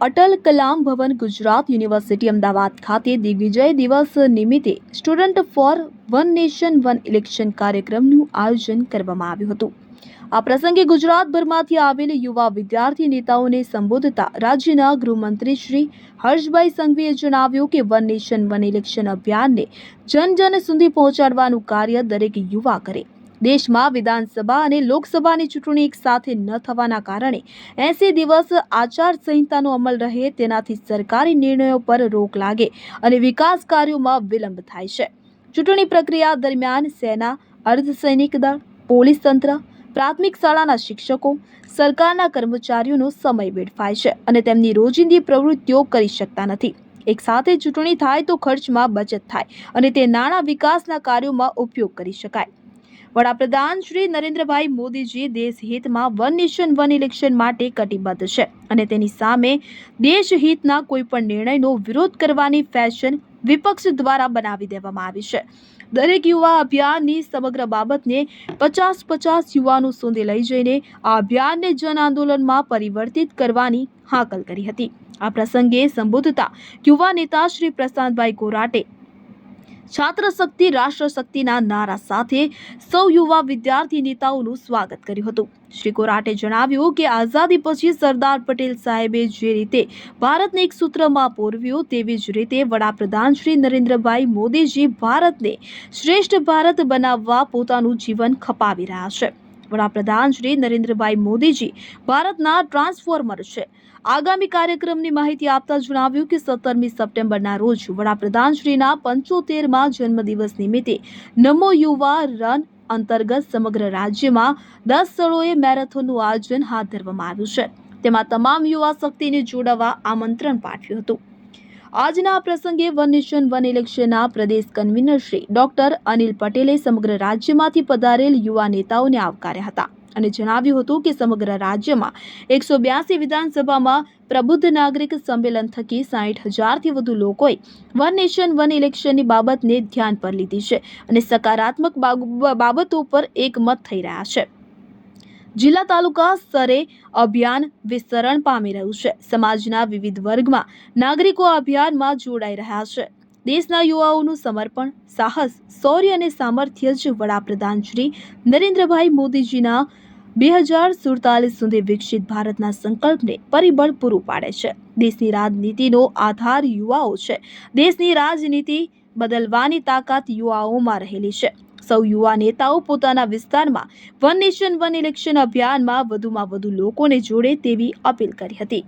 Atal Kalam Bhavan Gujarat university Ahmedabad ખાતે દિગ્વિજય દિવસ નિમિત્તે student for one nation one election કાર્યક્રમનું આયોજન કરવામાં આવ્યું હતું. આ પ્રસંગે ગુજરાતભરમાંથી આવેલ યુવા વિદ્યાર્થી નેતાઓને સંબોધતા રાજ્યના ગૃહમંત્રી શ્રી હર્ષભાઈ સંઘવીએ જણાવ્યું કે વન નેશન વન ઇલેક્શન અભિયાનને જન જન સુધી પહોંચાડવાનું કાર્ય દરેક યુવા કરે. દેશમાં વિધાનસભા અને લોકસભાની ચૂંટણી એક સાથે ન થવાના કારણે એસી દિવસ આચાર સંહિતાનો અમલ રહે તેનાથી સરકારી નિર્ણયો પર રોક લાગે અને વિકાસ કાર્યોમાં વિલંબ થાય છે. ચૂંટણી પ્રક્રિયા દરમિયાન સેના અર્ધસૈનિક દળ, પોલીસ તંત્ર, પ્રાથમિક શાળાના શિક્ષકો, સરકારના કર્મચારીઓનો સમય વેડફાય છે અને તેમની રોજિંદી પ્રવૃત્તિઓ કરી શકતા નથી. એક સાથે ચૂંટણી થાય તો ખર્ચમાં બચત થાય અને તે નાણાં વિકાસના કાર્યોમાં ઉપયોગ કરી શકાય. વડાપ્રધાન શ્રી નરેન્દ્રભાઈ મોદીજી દેશહિતમાં વન નેશન, વન ઇલેક્શન માટે કટિબદ્ધ છે અને તેની સામે દેશહિતના કોઈ પણ નિર્ણયનો વિરોધ કરવાની ફેશન વિપક્ષ દ્વારા બનાવી દેવામાં આવી છે. દરેક યુવા અભિયાનની સમગ્ર બાબતને પચાસ પચાસ યુવાનો સુધી લઈ જઈને આ અભિયાનને જન આંદોલનમાં પરિવર્તિત કરવાની હાકલ કરી હતી. આ પ્રસંગે સંબોધતા યુવા નેતા શ્રી પ્રશાંતભાઈ કોરાટે છાત્ર શક્તિ રાષ્ટ્ર શક્તિના નારા સાથે સૌ યુવા વિદ્યાર્થી નેતાઓનું સ્વાગત કર્યું હતું. શ્રી કોરાટે જણાવ્યું કે આઝાદી પછી સરદાર પટેલ સાહેબે જે રીતે ભારતને એક સૂત્રમાં પોરવ્યું તેવી જ રીતે વડાપ્રધાન શ્રી નરેન્દ્રભાઈ મોદીજી ભારતને શ્રેષ્ઠ ભારત બનાવવા પોતાનું જીવન ખપાવી રહ્યા છે. વડાપ્રધાન શ્રી નરેન્દ્રભાઈ મોદીજી ભારતના ટ્રાન્સફોર્મર છે. આગામી કાર્યક્રમની માહિતી આપતા જણાવ્યું કે સત્તરમી સપ્ટેમ્બરના રોજ વડાપ્રધાન શ્રીના પંચોતેરમાં જન્મદિવસ નિમિત્તે નમો યુવા રન અંતર્ગત સમગ્ર રાજ્યમાં દસ સ્થળોએ મેરેથોનનું આયોજન હાથ ધરવામાં આવ્યું છે. તેમાં તમામ યુવા શક્તિને જોડાવા આમંત્રણ પાઠવ્યું હતું. આજના પ્રસંગે વન નેશન, વન ઇલેક્શનના પ્રદેશ કન્વીનર શ્રી ડોક્ટર અનિલ પટેલે સમગ્ર રાજ્યમાંથી પધારેલ યુવા નેતાઓને આવકાર્યા હતા અને જણાવ્યું હતું કે સમગ્ર રાજ્યમાં એકસો બ્યાસી વિધાનસભામાં પ્રબુદ્ધ નાગરિક સંમેલન થકી સાઠ હજારથી વધુ લોકોએ વન નેશન, વન ઇલેક્શનની બાબતને ધ્યાન પર લીધી છે અને સકારાત્મક બાબ- બાબતો પર એકમત થઈ રહ્યા છે. જિલ્લા તાલુકા સ્તરે અભિયાન વિસ્તરણ પામી રહ્યું છે. સમાજના વિવિધ વર્ગમાં નાગરિકો અભિયાનમાં જોડાઈ રહ્યા છે. દેશના યુવાઓનું સમર્પણ, સાહસ, શૌર્ય અને સામર્થ્ય જ વડાપ્રધાન શ્રી નરેન્દ્રભાઈ મોદીજીના બે હજાર સુડતાલીસ સુધી વિકસિત ભારતના સંકલ્પને પરિબળ પૂરું પાડે છે. દેશની રાજનીતિનો આધાર યુવાઓ છે. દેશની રાજનીતિ બદલવાની તાકાત યુવાઓમાં રહેલી છે. સૌ યુવા નેતાઓ પોતાના વિસ્તારમાં વન નેશન વન ઇલેક્શન અભિયાનમાં વધુમાં વધુ લોકોને જોડે તેવી અપીલ કરી હતી.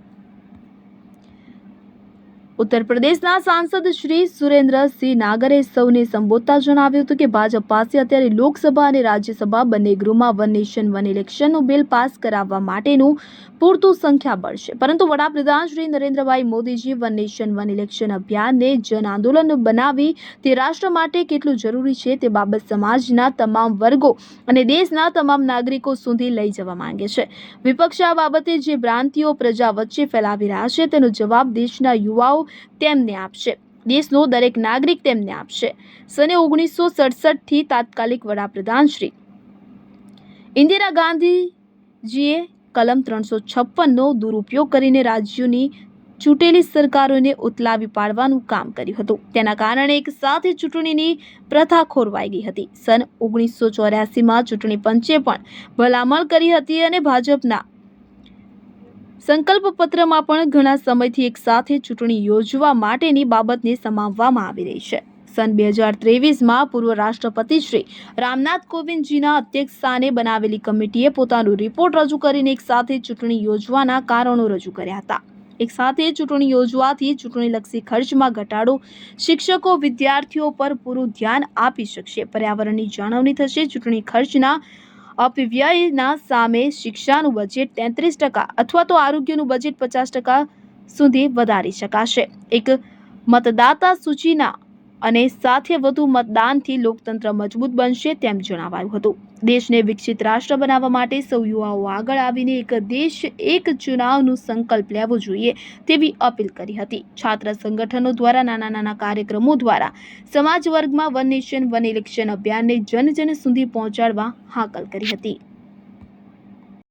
ઉત્તર પ્રદેશના સાંસદ શ્રી સુરેન્દ્રસિંહ નાગરે સૌને સંબોધતા જણાવ્યું હતું કે ભાજપ પાસે અત્યારે લોકસભા અને રાજ્યસભા બંને ગૃહમાં વન નેશન, વન ઇલેક્શનનું બિલ પાસ કરાવવા માટેનું પૂરતું સંખ્યાબળ છે પરંતુ વડાપ્રધાન Shri Narendrabhai Modiji one nation, one election અભિયાનને જન આંદોલન બનાવી તે રાષ્ટ્ર માટે કેટલું જરૂરી છે તે બાબત સમાજના તમામ વર્ગો અને દેશના તમામ નાગરિકો સુધી લઈ જવા માંગે છે. વિપક્ષ આ બાબતે જે ભ્રાંતિઓ પ્રજા વચ્ચે ફેલાવી રહ્યા છે તેનો જવાબ દેશના યુવાઓ તેમને આપશે. દેશનો દરેક નાગરિક તેમને આપશે. સને ઓગણીસો સડસઠથી તાત્કાલિક વડાપ્રધાન શ્રી. ઇન્દિરા ગાંધીજીએ કલમ ત્રણસો છપ્પનનો દુરુપયોગ કરીને રાજ્યોની ચૂંટેલી સરકારોને ઉતલાવી પાડવાનું કામ કર્યું હતું. તેના કારણે એક સાથે ચૂંટણીની પ્રથા ખોરવાઈ ગઈ હતી. સન ઓગણીસો ચોર્યાસીમાં ચૂંટણી પંચે પણ ભલામણ કરી હતી અને ભાજપના સંકલ્પ પત્રમાં પણ ઘણા સમયથી એક સાથે ચૂંટણી યોજવા માટેની બાબતને સમાવવામાં આવી રહી છે. સન બે હજાર ત્રેવીસમાં પૂર્વ રાષ્ટ્રપતિ શ્રી રામનાથ કોવિંદજીના અધ્યક્ષ સ્થાને બનાવેલી કમિટીએ પોતાનો રિપોર્ટ રજૂ કરીને એક સાથે ચૂંટણી યોજવાના કારણો રજૂ કર્યા હતા. એક સાથે ચૂંટણી યોજવાથી ચૂંટણીલક્ષી ખર્ચમાં ઘટાડો શિક્ષકો વિદ્યાર્થીઓ પર પૂરું ધ્યાન આપી શકશે. પર્યાવરણની જાળવણી થશે, ચૂંટણી ખર્ચના અપવ્યયના સામે શિક્ષાનું બજેટ તેત્રીસ ટકા અથવા તો આરોગ્યનું બજેટ પચાસ ટકા સુધી વધારી શકાશે. એક મતદાતા સૂચિના અને સાથે વધુ મતદાનથી લોકતંત્ર મજબૂત બનશે તેમ જણાવાયું હતું. દેશને વિકસિત રાષ્ટ્ર બનાવવા માટે સૌ યુવાઓ આગળ આવીને એક દેશ, એક ચુનાવનું સંકલ્પ લેવો જોઈએ તેવી અપીલ કરી હતી. છાત્ર સંગઠનો દ્વારા, નાના નાના કાર્યક્રમો દ્વારા સમાજ વર્ગમાં વન નેશન, વન ઇલેક્શન અભિયાનને જન જન સુધી પહોંચાડવા હાકલ કરી હતી.